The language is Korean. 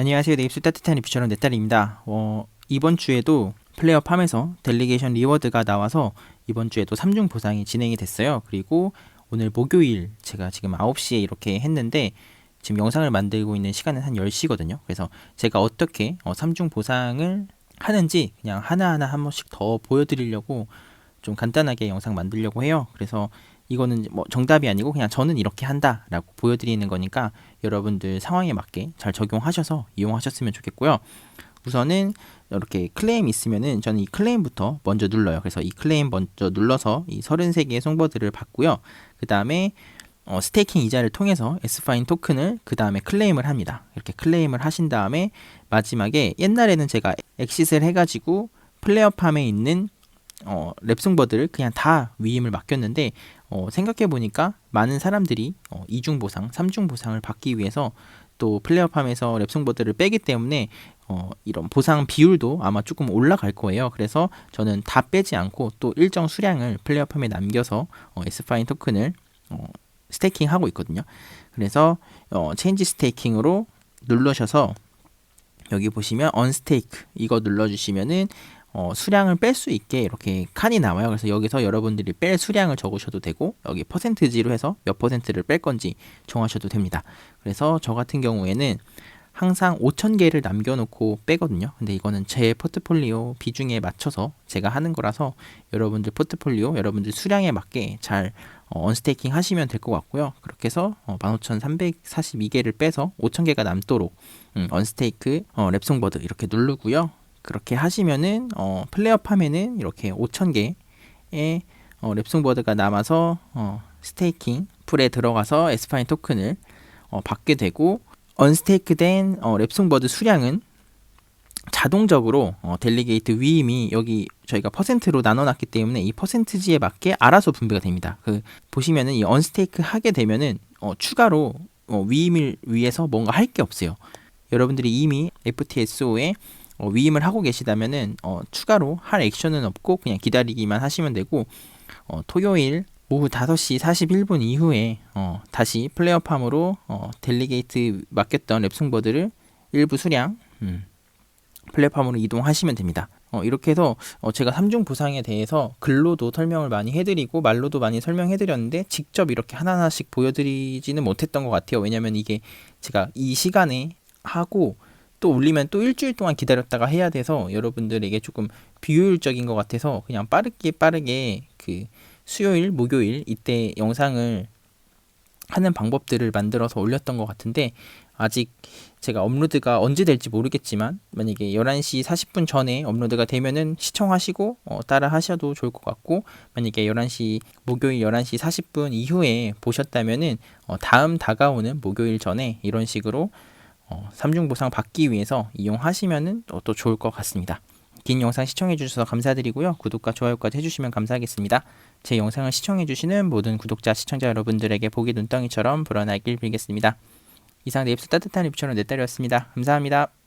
안녕하세요. 네입술 따뜻한 리뷰처럼 내 딸입니다. 어, 이번 주에도 플레이어 팜에서 델리게이션 리워드가 나와서 이번 주에도 3중 보상이 진행이 됐어요. 그리고 오늘 목요일 제가 지금 9시에 이렇게 했는데 지금 영상을 만들고 있는 시간은 한 10시거든요. 그래서 제가 어떻게 어, 3중 보상을 하는지 그냥 하나하나 한 번씩 더 보여드리려고 좀 간단하게 영상 만들려고 해요. 그래서 이거는 뭐 정답이 아니고 그냥 저는 이렇게 한다라고 보여드리는 거니까 여러분들 상황에 맞게 잘 적용하셔서 이용하셨으면 좋겠고요. 우선은 이렇게 클레임 있으면은 저는 이 클레임부터 먼저 눌러요. 그래서 이 클레임 먼저 눌러서 이 33개의 송버드를 받고요. 그 다음에 어, 스테이킹 이자를 통해서 S파인 토큰을 그 다음에 클레임을 합니다. 이렇게 클레임을 하신 다음에 마지막에 옛날에는 제가 엑시스를 해가지고 플레이어 팜에 있는 어, 랩송버드를 그냥 다 위임을 맡겼는데 어, 생각해 보니까 많은 사람들이 어, 2중 보상, 3중 보상을 받기 위해서 또 플레이어팜에서 랩송버드를 빼기 때문에 어, 이런 보상 비율도 아마 조금 올라갈 거예요. 그래서 저는 다 빼지 않고 또 일정 수량을 플레이어팜에 남겨서 어, S파인 토큰을 어, 스테이킹 하고 있거든요. 그래서 어, 체인지 스테이킹으로 누르셔서 여기 보시면 언스테이크 이거 눌러주시면은 어, 수량을 뺄 수 있게 이렇게 칸이 나와요. 그래서 여기서 여러분들이 뺄 수량을 적으셔도 되고 여기 퍼센트지로 해서 몇 퍼센트를 뺄 건지 정하셔도 됩니다. 그래서 저 같은 경우에는 항상 5,000개를 남겨놓고 빼거든요. 근데 이거는 제 포트폴리오 비중에 맞춰서 제가 하는 거라서 여러분들 포트폴리오, 여러분들 수량에 맞게 잘 어, 언스테이킹 하시면 될 것 같고요. 그렇게 해서 어, 15,342개를 빼서 5,000개가 남도록 음, 언스테이크 어, 랩송버드 이렇게 누르고요. 그렇게 하시면은 어, 플레이어 팜에는 이렇게 5,000개의 어, 랩송 버드가 남아서 어, 스테이킹 풀에 들어가서 에스파인 토큰을 어, 받게 되고 언스테이크된 어, 랩송 버드 수량은 자동적으로 어, 델리게이트 위임이 여기 저희가 퍼센트로 나눠놨기 때문에 이 퍼센트지에 맞게 알아서 분배가 됩니다. 그 보시면은 이 언스테이크 하게 되면은 어, 추가로 어, 위임을 위해서 뭔가 할 게 없어요. 여러분들이 이미 FTSO에 어, 위임을 하고 계시다면은 어, 추가로 할 액션은 없고 그냥 기다리기만 하시면 되고 어, 토요일 오후 5시 41분 이후에 어, 다시 플레이어팜으로 어, 델리게이트 맡겼던 랩송버드를 일부 수량 음, 플레이어팜으로 이동하시면 됩니다. 어, 이렇게 해서 어, 제가 3중 보상에 대해서 글로도 설명을 많이 해드리고 말로도 많이 설명해드렸는데 직접 이렇게 하나하나씩 보여드리지는 못했던 것 같아요. 왜냐면 이게 제가 이 시간에 하고 또 올리면 또 일주일 동안 기다렸다가 해야 돼서 여러분들에게 조금 비효율적인 것 같아서 그냥 빠르게 빠르게 그 수요일, 목요일 이때 영상을 하는 방법들을 만들어서 올렸던 것 같은데 아직 제가 업로드가 언제 될지 모르겠지만 만약에 11시 40분 전에 업로드가 되면은 시청하시고 어, 따라 하셔도 좋을 것 같고 만약에 11시 목요일 11시 40분 이후에 보셨다면은 어, 다음 다가오는 목요일 전에 이런 식으로 어, 3중 보상 받기 위해서 이용하시면 또, 또 좋을 것 같습니다. 긴 영상 시청해주셔서 감사드리고요. 구독과 좋아요까지 해주시면 감사하겠습니다. 제 영상을 시청해주시는 모든 구독자, 시청자 여러분들에게 복이 눈덩이처럼 불어나길 빌겠습니다. 이상 네입스 따뜻한 리뷰처럼 내 딸이었습니다. 감사합니다.